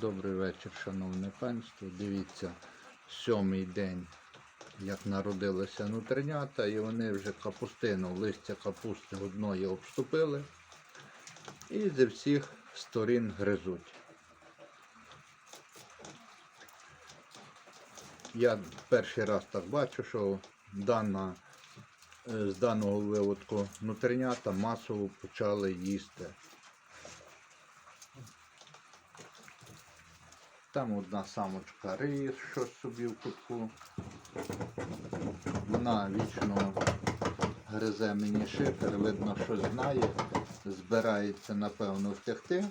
Добрий вечір, шановне панство. Дивіться, сьомий день, як народилися нутринята, і вони вже капустину, листя капусти одної обступили і зі всіх сторін гризуть. Я перший раз так бачу, що дана, е, з даного виводку нутринята масово почали їсти. Там одна самочка риє щось собі в кутку. Вона вічно гризе мені шифер, видно, що знає, збирається, напевно, втягти.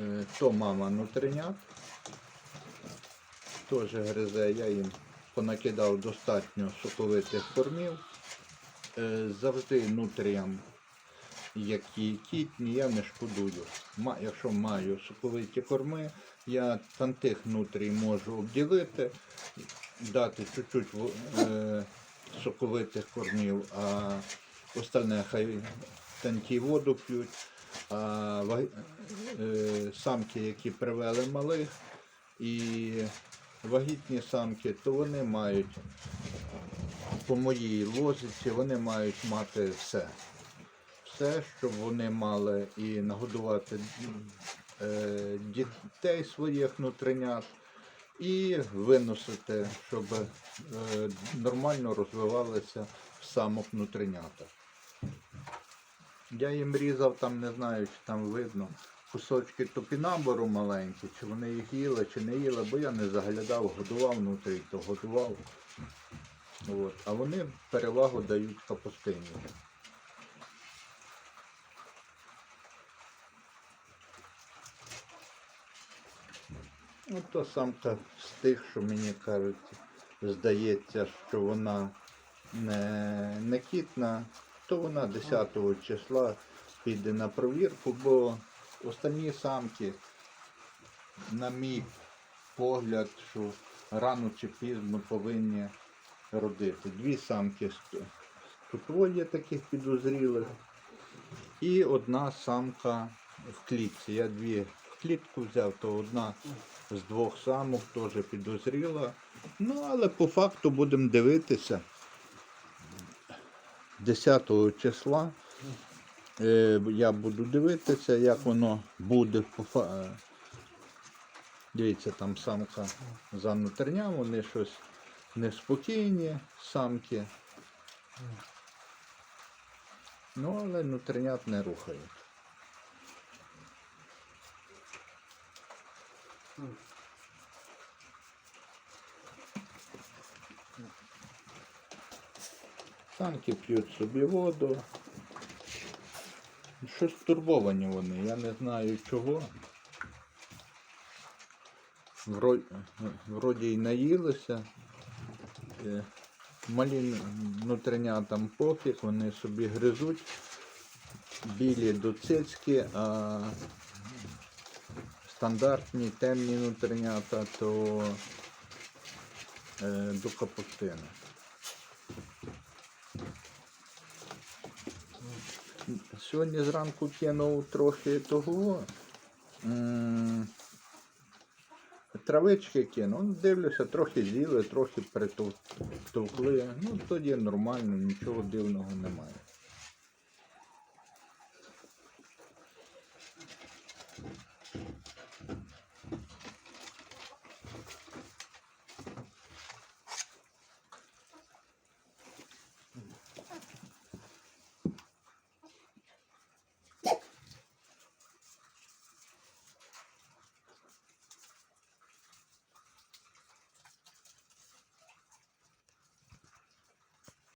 Е, То мама нутринят. Теж гризе, я їм понакидав достатньо соковитих кормів. Е, Завжди нутріям які кітні, я не шкодую. Якщо маю соковиті корми, я тантих нутрій можу обділити, дати чуть-чуть е, соковитих кормів, а остальне хай танті воду п'ють. А е, самки, які привели малих, і вагітні самки, то вони мають по моїй лозиці, вони мають мати все все, щоб вони мали і нагодувати е, дітей своїх внутрінят, і виносити, щоб е, нормально розвивалися в самок внутрінята. Я їм різав там, не знаю, чи там видно, кусочки топінамбуру маленькі, чи вони їх їли, чи не їли, бо я не заглядав, годував внутрі, то годував. От. А вони перевагу дають капустині. Ну, то самка з тих, що мені кажуть, здається, що вона не, не кітна, то вона 10 числа піде на провірку, бо останні самки, на мій погляд, що рано чи пізно повинні родити. Дві самки тут є таких підозрілих. І одна самка в клітці. Я дві в клітку взяв, то одна з двох самок теж підозріла. Ну, але по факту будемо дивитися. 10 числа е, я буду дивитися, як воно буде е, Дивіться, там самка за нутрня, вони щось неспокійні самки. Ну, але нутринят не рухають. Самки п'ють собі воду. Щось турбовані вони, я не знаю чого. Вроді, й наїлися. Е, Малі внутрінятам пофіг, вони собі гризуть. Білі до цицьки, а стандартні темні внутрінята то е, до капустини. Сьогодні зранку кинув трохи того. Травички кинув. Ну, Дивлюся, трохи з'їли, трохи притовкли. Ну, тоді нормально, нічого дивного немає.